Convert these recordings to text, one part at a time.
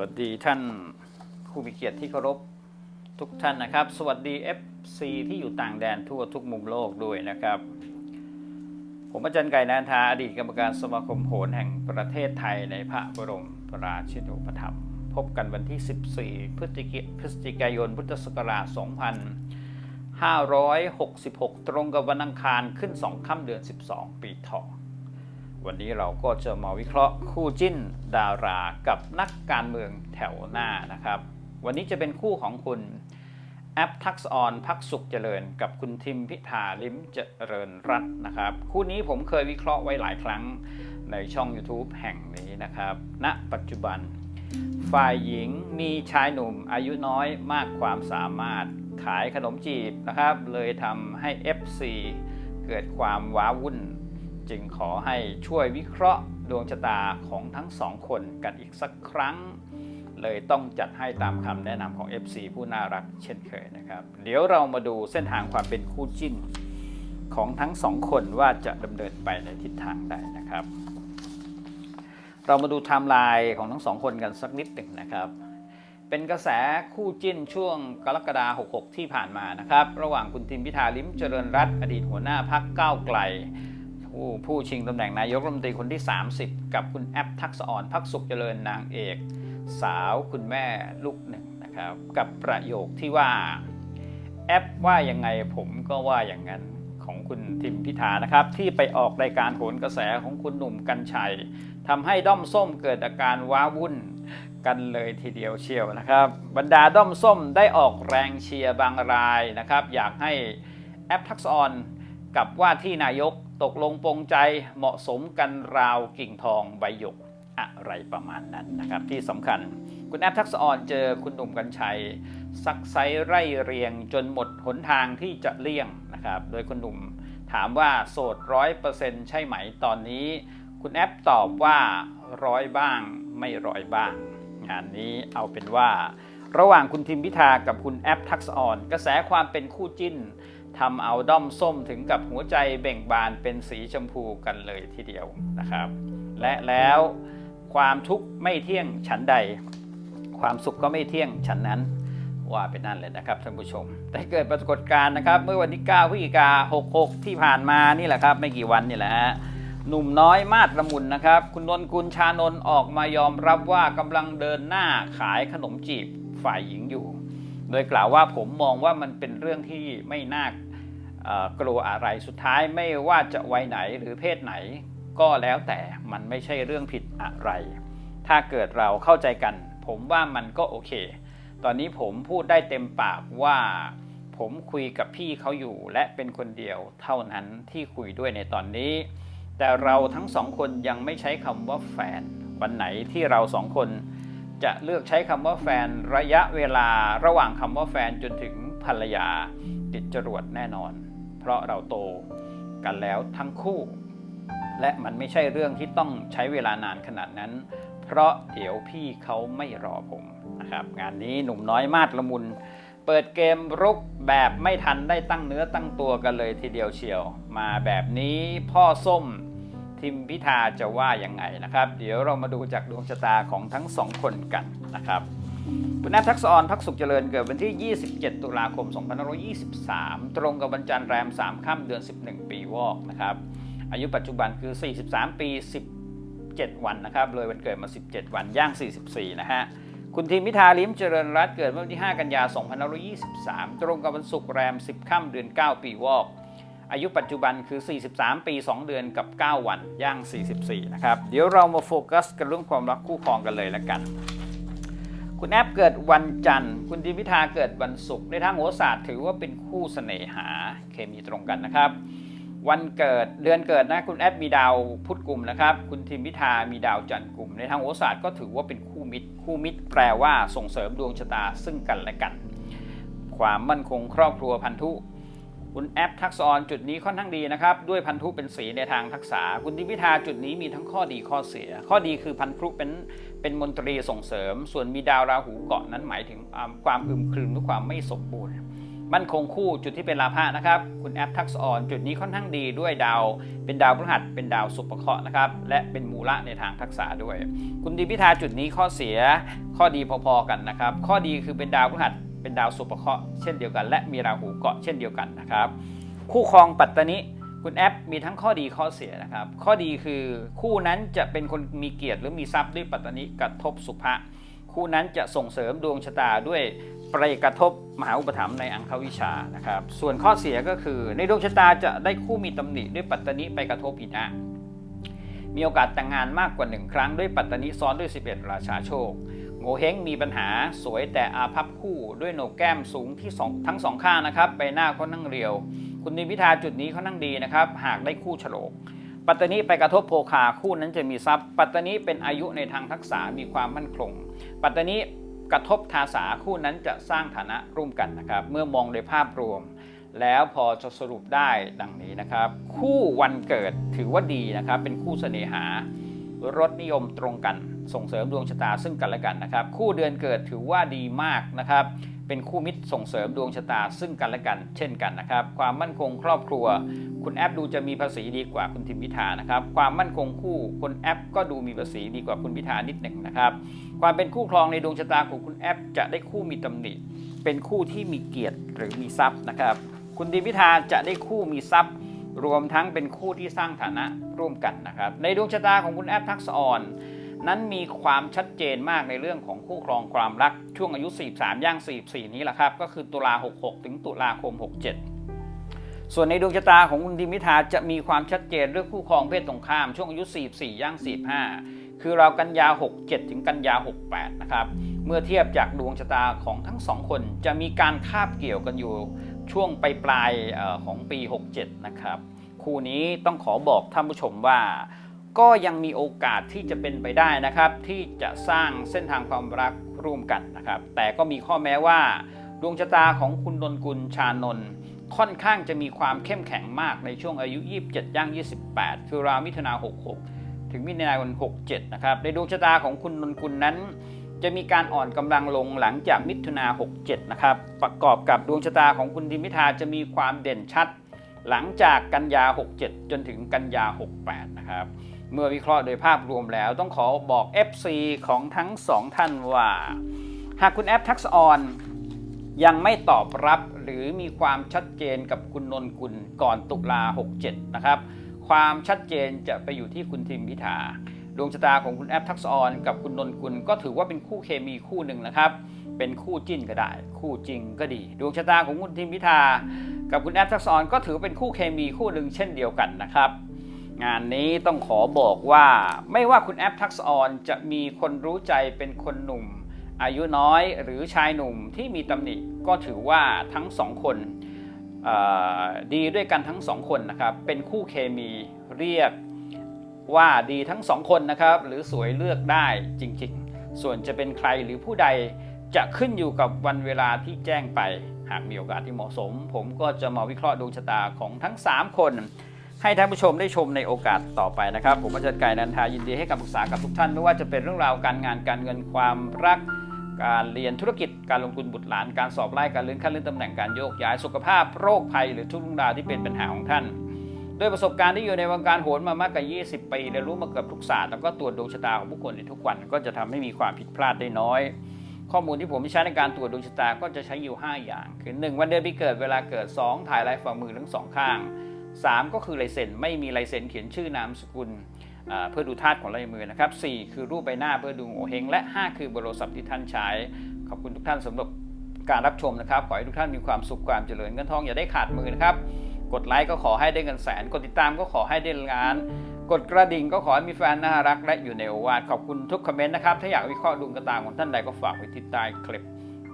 วัสดีท่านผู้มีเกียรติที่เคารพทุกท่านนะครับ สวัสดี FC ที่อยู่ต่างแดนทั่วทุกมุมโลกด้วยนะครับ ผมอาจารย์ไก่นันทาอดีตกรรมการสมาคมโหรแห่งประเทศไทยในพระบรมราชินูปถัมภ์พบกันวันที่ 14 พฤศจิกายนพุทธศักราช 2566 ตรงกับวันอังคารขึ้น 2 ค่ำเดือน 12 ปีเถาะ วันนี้เราก็จะมาวิเคราะห์คู่จิ้นดารากับนักการเมืองแถวหน้านะครับ วันนี้จะเป็นคู่ของคุณแอปทักษออนพักสุขเจริญ กับคุณทิมพิธาลิมเจริญรัตน์นะครับ คู่นี้ผมเคยวิเคราะห์ไว้หลายครั้งในช่อง YouTube แห่งนี้นะครับณปัจจุบัน ฝ่ายหญิงมีชายหนุ่มอายุน้อยมากความสามารถขายขนมจีบนะครับ เลยทำให้ FC เกิดความว้าวุ่น จึงขอให้ช่วยวิเคราะห์ดวงชะตาของทั้งสองคนกันอีกสักครั้ง เลยต้องจัดให้ตามคำแนะนำของ FC ผู้น่ารักเช่นเคยนะครับ เดี๋ยวเรามาดูเส้นทางความเป็นคู่จิ้นของทั้งสองคนว่าจะดำเนินไปในทิศทางใดนะครับ เรามาดูไทม์ไลน์ของทั้งสองคนกันสักนิดหนึ่งนะครับเป็นกระแสคู่จิ้นช่วงกรกฎาคม66 ที่ผ่านมานะครับ ระหว่างคุณทิมพิธาลิมเจริญรัตน์อดีตหัวหน้าพักก้าวไกล ผู้ผู้ชิงตำแหน่งนายกรัฐมนตรีคนที่ 30 กับคุณแอปทักษอ่อนพักสุขเจริญนางเอก สาวคุณแม่ลูกหนึ่งนะครับ กับประโยคที่ว่าแอปว่ายังไงผมก็ว่าอย่างนั้นของคุณทิมพิธานะครับ ที่ไปออกรายการโหนกระแสของคุณหนุ่มกัญชัยทำให้ด้อมส้มเกิดอาการว้าวุ่นกันเลยทีเดียวเชียวนะครับ บรรดาด้อมส้มได้ออกแรงเชียร์บางรายนะครับ อยากให้แอปทักษอ่อนกับว่าที่นายก ตกลงปรงใจเหมาะสมกันราวกิ่งทองใบหยกอะไรประมาณนั้นนะครับ ที่สำคัญคุณแอปทักษอ่อนเจอคุณหนุ่มกัญชัย ซักไซไร่เรียงจนหมดหนทางที่จะเลี่ยงนะครับ โดยคุณหนุ่มถามว่าโสดร้อยเปอร์เซ็นต์ใช่ไหมตอนนี้ คุณแอปตอบว่าร้อยบ้างไม่ร้อยบ้าง งานนี้เอาเป็นว่า ระหว่างคุณทิมพิธากับคุณแอปทักษอ่อน กระแสความเป็นคู่จิ้น ทำเอาด้อมส้มถึงกับหัวใจเบ่งบานเป็นสีชมพูกันเลยทีเดียวนะครับ และแล้วความทุกข์ไม่เที่ยงฉันใด ความสุขก็ไม่เที่ยงฉันนั้นว่าเป็นนั่นเลยนะครับท่านผู้ชม แต่เกิดปรากฏการณ์นะครับ เมื่อวันที่ 9พฤศจิกา66 ที่ผ่านมานี่แหละครับ ไม่กี่วันนี่แหละฮะหนุ่มน้อยมาดละมุนนะครับ คุณนนกุลชานนออกมายอมรับว่ากำลังเดินหน้าขายขนมจีบฝ่ายหญิงอยู่ โดยกล่าวว่าผมมองว่ามันเป็นเรื่องที่ไม่น่า กลัวอะไรสุดท้ายไม่ว่าจะวัยไหนหรือเพศไหน ก็แล้วแต่มันไม่ใช่เรื่องผิดอะไร ถ้าเกิดเราเข้าใจกัน ผมว่ามันก็โอเค ตอนนี้ผมพูดได้เต็มปากว่าผมคุยกับพี่เขาอยู่และเป็นคนเดียวเท่านั้นที่คุยด้วยในตอนนี้ แต่เราทั้งสองคนยังไม่ใช้คำว่าแฟน วันไหนที่เราสองคนจะเลือกใช้คำว่าแฟนระยะเวลาระหว่างคำว่าแฟนจนถึงภรรยาติดจรวดแน่นอน เพราะเราโตกันแล้วทั้งคู่ และมันไม่ใช่เรื่องที่ต้องใช้เวลานานขนาดนั้น เพราะเดี๋ยวพี่เขาไม่รอผมนะครับงานนี้หนุ่มน้อยมาดละมุน เปิดเกมรุกแบบไม่ทันได้ตั้งเนื้อตั้งตัวกันเลยทีเดียวเชียว มาแบบนี้พ่อส้มทิมพิธาจะว่ายังไงนะครับ เดี๋ยวเรามาดูจากดวงชะตาของทั้งสองคนกันนะครับ คุณแอปทักษะออนพักสุขเจริญเกิดวันที่ 27 ตุลาคม 2523 ตรงกับวันจันทร์แรม 3 ค่ำเดือน 11 ปีวอกนะครับ อายุปัจจุบันคือ 43 ปี 17 วันนะครับ เลยวันเกิดมา 17 วัน ย่าง 44 นะฮะ คุณทีมิธาลิมเจริญรัตน์เกิดวันที่ 5 กันยา 2523 ตรงกับวันศุกร์แรม 10 ค่ำเดือน 9 ปีวอก อายุปัจจุบันคือ 43 ปี 2 เดือนกับ 9 วัน ย่าง 44 นะครับ เดี๋ยวเรามาโฟกัสกันเรื่องความรักคู่ครองกันเลยละกัน คุณแอปเกิดวันจันทร์ คุณดิมพิธาเกิดวันศุกร์ในทางโหราศาสตร์ถือว่าเป็นคู่เสน่หาเคมีตรงกันนะครับ วันเกิดเดือนเกิดนะคุณแอปมีดาวพุธกลุ่มนะครับ คุณทิมพิธามีดาวจันทร์กลุ่ม ในทางโหราศาสตร์ก็ถือว่าเป็นคู่มิตร คู่มิตรแปลว่าส่งเสริมดวงชะตาซึ่งกันและกัน ความมั่นคงครอบครัวพันธุ คุณแอปทักษอนจุดนี้ค่อนข้างดีนะครับ ด้วยพันธุเป็นสีในทางทักษะคุณทิพิธาจุดนี้มีทั้งข้อดีข้อเสีย ข้อดีคือพันธุเป็นเป็นมนตรีส่งเสริม ส่วนมีดาวราหูเกาะนั้นหมายถึงความอึมครึมหรือความไม่สมบูรณ์มั่นคงคู่จุดที่เป็นลาภะนะครับ คุณแอปทักษอนจุดนี้ค่อนข้างดีด้วยดาว เป็นดาวพฤหัสเป็นดาวสุภเคราะห์นะครับ และเป็นมูละในทางทักษะด้วย คุณดีพิธาจุดนี้ข้อเสียข้อดีพอๆกันนะครับ ข้อดีคือเป็นดาวพฤหัส เป็นดาวสุภเคราะห์เช่นเดียวกัน และมีราหูเกาะเช่นเดียวกันนะครับ คู่ครองปัตตานิคุณแอปมีทั้งข้อดีข้อเสียนะครับ ข้อดีคือคู่นั้นจะเป็นคนมีเกียรติหรือมีทรัพย์ด้วยปัตตานิกระทบสุภะคู่นั้นจะส่งเสริมดวงชะตาด้วยไปกระทบมหาอุปถัมภ์ในอังควิชานะครับ ส่วนข้อเสียก็คือในดวงชะตาจะได้คู่มีตำหนิด้วยปัตตานิไปกระทบอินะมีโอกาสแต่งงานมากกว่าหนึ่งครั้งด้วยปัตตานิซ้อนด้วย 11 ราชาโชค งเฮงมีปัญหาสวยแต่อาภัพคู่ด้วยโหนกแก้มสูงที่สองทั้งสองข้างนะครับใบหน้าค่อนข้างเรียว คุณนิพิธาจุดนี้ค่อนข้างดีนะครับ หากได้คู่ฉลก ปัตตานีไปกระทบโภคาคู่นั้นจะมีทรัพย์ ปัตตานีเป็นอายุในทางทักษะมีความมั่นคง ปัตตานีกระทบทาสาคู่นั้นจะสร้างฐานะร่วมกันนะครับ เมื่อมองโดยภาพรวม แล้วพอจะสรุปได้ดังนี้นะครับ คู่วันเกิดถือว่าดีนะครับ เป็นคู่เสน่หา รสนิยมตรงกัน ส่งเสริมดวงชะตาซึ่งกันและกันนะครับ คู่เดือนเกิดถือว่าดีมากนะครับ เป็นคู่มิตรส่งเสริมดวงชะตาซึ่งกันและกัน เช่นกันนะครับ ความมั่นคงครอบครัว คุณแอปดูจะมีภาษีดีกว่าคุณทิมพิธานะครับ ความมั่นคงคู่คุณแอปก็ดูมีภาษีดีกว่าคุณพิธานิดหนึ่งนะครับ ความเป็นคู่ครองในดวงชะตาของคุณแอป จะได้คู่มีตำหนิ เป็นคู่ที่มีเกียรติหรือมีทรัพย์นะครับ คุณทิมพิธาจะได้คู่มีทรัพย์ รวมทั้งเป็นคู่ที่สร้างฐานะร่วมกันนะครับ ในดวงชะตาของคุณแอปทักษะออนนั้นมีความชัดเจนมากในเรื่องของคู่ครองความรักช่วงอายุ 43 ย่าง 44 นี้แหละครับ ก็คือตุลา 66 ถึงตุลาคม 67 ส่วนในดวงชะตาของคุณทิมพิธาจะมีความชัดเจนเรื่องคู่ครองเพศตรงข้ามช่วงอายุ 44 ย่าง 45 คือเรากันยา 67 ถึงกันยา 68 นะครับ เมื่อเทียบจากดวงชะตาของทั้งสองคน จะมีการคาบเกี่ยวกันอยู่ช่วงปลายปลายๆของปี 67 นะครับ คู่นี้ต้องขอบอกท่านผู้ชมว่า ก็ยังมีโอกาสที่จะเป็นไปได้นะครับ ที่จะสร้างเส้นทางความรักร่วมกันนะครับ แต่ก็มีข้อแม้ว่าดวงชะตาของคุณนนกุลชานนท์ค่อนข้างจะมีความเข้มแข็งมากในช่วงอายุ 27 ย่าง 28 คือราวมิถุนา66 ถึงมิถุนายน67 นะครับในดวงชะตาของคุณนนกุลนั้น จะมีการอ่อนกำลังลงหลังจากมิถุนา 67 นะครับ ประกอบกับดวงชะตาของคุณทิมพิธาจะมีความเด่นชัด หลังจากกันยา 67 จนถึงกันยา 68 นะครับ เมื่อวิเคราะห์โดยภาพรวมแล้วต้องขอบอก FC ของทั้งสองท่านว่า หากคุณแอปทักษออนยังไม่ตอบรับหรือมีความชัดเจนกับคุณนนกุลก่อนตุลา 67 นะครับ ความชัดเจนจะไปอยู่ที่คุณทิมพิธา ดวงชะตาของคุณแอปทักษอนกับคุณนนกุลก็ถือว่าเป็นคู่เคมีคู่หนึ่งนะครับเป็นคู่จิ้นก็ได้ คู่จริงก็ดี ดวงชะตาของคุณทิมพิธา กับคุณแอปทักษอนก็ถือเป็นคู่เคมีคู่หนึ่งเช่นเดียวกันนะครับ งานนี้ต้องขอบอกว่าไม่ว่าคุณแอปทักษอนจะมีคนรู้ใจเป็นคนหนุ่ม อายุน้อยหรือชายหนุ่มที่มีตำหนิก็ถือว่าทั้งสองคนดีด้วยกันทั้งสองคนนะครับเป็นคู่เคมีเรียก ว่าดีทั้งสองคนนะครับ หรือสวยเลือกได้จริงๆ ส่วนจะเป็นใครหรือผู้ใดจะขึ้นอยู่กับวันเวลาที่แจ้งไป หากมีโอกาสที่เหมาะสม ผมก็จะมาวิเคราะห์ดวงชะตาของทั้ง 3 คน ให้ท่านผู้ชมได้ชมในโอกาสต่อไปนะครับ ผมอาจารย์ไก่นันทายินดีให้คำปรึกษากับทุกท่าน ไม่ว่าจะเป็นเรื่องราวการงานการเงินความรัก การเรียนธุรกิจ การลงทุนบุตรหลาน การสอบไล่การเลื่อนขั้นเลื่อนตำแหน่งการโยกย้ายสุขภาพโรคภัย หรือทุกเรื่องราวที่เป็นปัญหาของท่าน ด้วยประสบการณ์ที่อยู่ในวงการโหนมามากกว่า 20 ปีเรียนรู้มาเกือบทุกศาสตร์แล้วก็ตรวจดวงชะตาของผู้คนในทุกวันก็จะทำให้มีความผิดพลาดได้น้อย ข้อมูลที่ผมใช้ในการตรวจดวงชะตาก็จะใช้อยู่ 5 อย่าง คือ 1 วันเดือนปีเกิดเวลาเกิด 2 ถ่ายลายฝ่ามือทั้งสองข้าง 3 ก็คือลายเซ็นไม่มีลายเซ็นเขียนชื่อนามสกุลเพื่อดูธาตุของลายมือนะครับ4คือรูปใบหน้าเพื่อดูโงเฮงและ 5 คือเบอร์โทรศัพท์ที่ท่านใช้ ขอบคุณทุกท่านสำหรับการรับชมนะครับ ขอให้ทุกท่านมีความสุขความเจริญเงินทองอย่าได้ขาดมือนะครับ กดไลค์ก็ขอให้ได้เงินแสน กดติดตามก็ขอให้ได้ล้าน กดกระดิ่งก็ขอให้มีแฟนน่ารักและอยู่ในโอวาทขอบคุณทุกคอมเมนต์นะครับ ถ้าอยากวิเคราะห์ดวงชะตาของท่านใดก็ฝากไว้ที่ใต้คลิป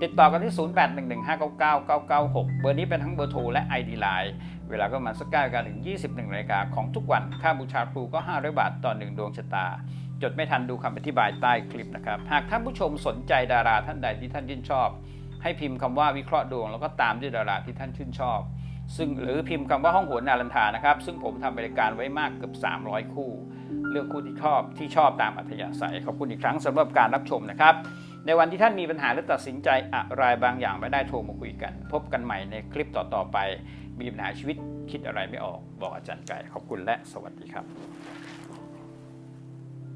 ติดต่อกันที่ 0811599996 เบอร์นี้เป็นทั้งเบอร์โทรและ ID Line เวลาก็ประมาณสักเก้านาฬิกาถึง 21นาฬิกาของทุกวัน ค่าบูชาครูก็ 500 บาทต่อหนึ่งดวงชะตา จดไม่ทันดูคำอธิบายใต้คลิปนะครับ หากท่านผู้ชมสนใจดาราท่านใดที่ท่านชื่นชอบ ให้พิมพ์คำว่าวิเคราะห์ดวงแล้วก็ตามด้วยดาราที่ท่านชื่นชอบ ซึ่งหรือพิมพ์คำว่าห้องโหนนารันทานะครับ ซึ่งผมทำบริการไว้มากเกือบ 300 คู่ เลือกคู่ที่ชอบที่ชอบตามอัธยาศัยขอบคุณอีกครั้งสำหรับการรับชมนะครับ ในวันที่ท่านมีปัญหาหรือตัดสินใจอะไรบางอย่างไม่ได้โทรมาคุยกัน พบกันใหม่ในคลิปต่อๆไป มีปัญหาชีวิตคิดอะไรไม่ออก บอกอาจารย์ไก่ขอบคุณและสวัสดีครับ